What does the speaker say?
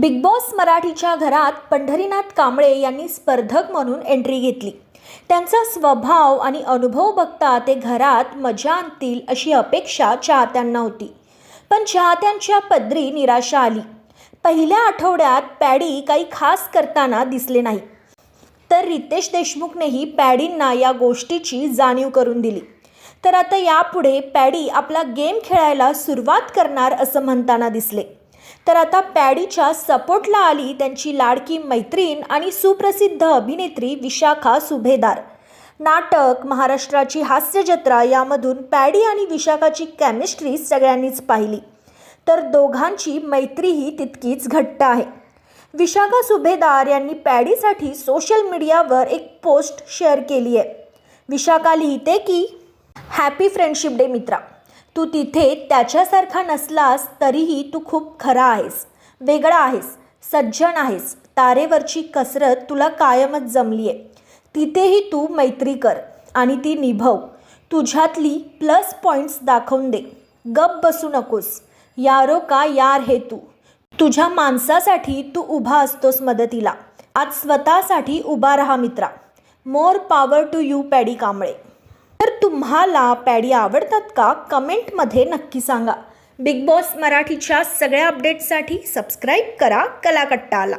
Big boss मराठीच्या घरात पंढरीनाथ कांबळे यांनी स्पर्धक म्हणून एंट्री घेतली. त्यांचा स्वभाव आणि अनुभव बघता ते घरात मजा आणतील अशी अपेक्षा चाहत्यांना होती. पण चाहत्यांच्या पदरी निराशा आली. पहिल्या आठवड्यात पॅडी काही खास करताना दिसले नाही. तर रितेश देशमुखनेही पॅडींना या गोष्टीची जाणीव करून दिली. तर आता यापुढे पॅडी आपला गेम खेळायला सुरुवात करणार असं म्हणताना दिसले. तर आता पॅडीच्या सपोर्टला आली त्यांची लाडकी मैत्रीण आणि सुप्रसिद्ध अभिनेत्री विशाखा सुभेदार. नाटक महाराष्ट्राची हास्यजत्रा यामधून पॅडी आणि विशाखाची केमिस्ट्री सगळ्यांनीच पाहिली. तर दोघांची मैत्रीही तितकीच घट्ट आहे. विशाखा सुभेदार यांनी पॅडीसाठी सोशल मीडियावर एक पोस्ट शेअर केली आहे. विशाखा लिहिते की हॅपी फ्रेंडशिप डे मित्रा. तू तिथे त्याच्यासारखा नसलास तरीही तू खूप खरा आहेस. वेगळा आहेस. सज्जन आहेस. तारेवरची कसरत तुला कायमच जमली आहे तिथेही तू मैत्री कर आणि ती निभव. तुझ्यातली प्लस पॉईंट्स दाखवून दे. गप बसू नकोस. यारो का यार हे तू. तुझ्या माणसासाठी तू उभा असतोस मदतीला. आज स्वतःसाठी उभा राहा मित्रा. More power to you Paddy Kamble. तर तुम्हाला पॅडी आवडतात का? कमेंटमध्ये नक्की सांगा. बिग बॉस मराठीच्या सगळ्या अपडेट्ससाठी सबस्क्राईब करा कलाकट्टाला.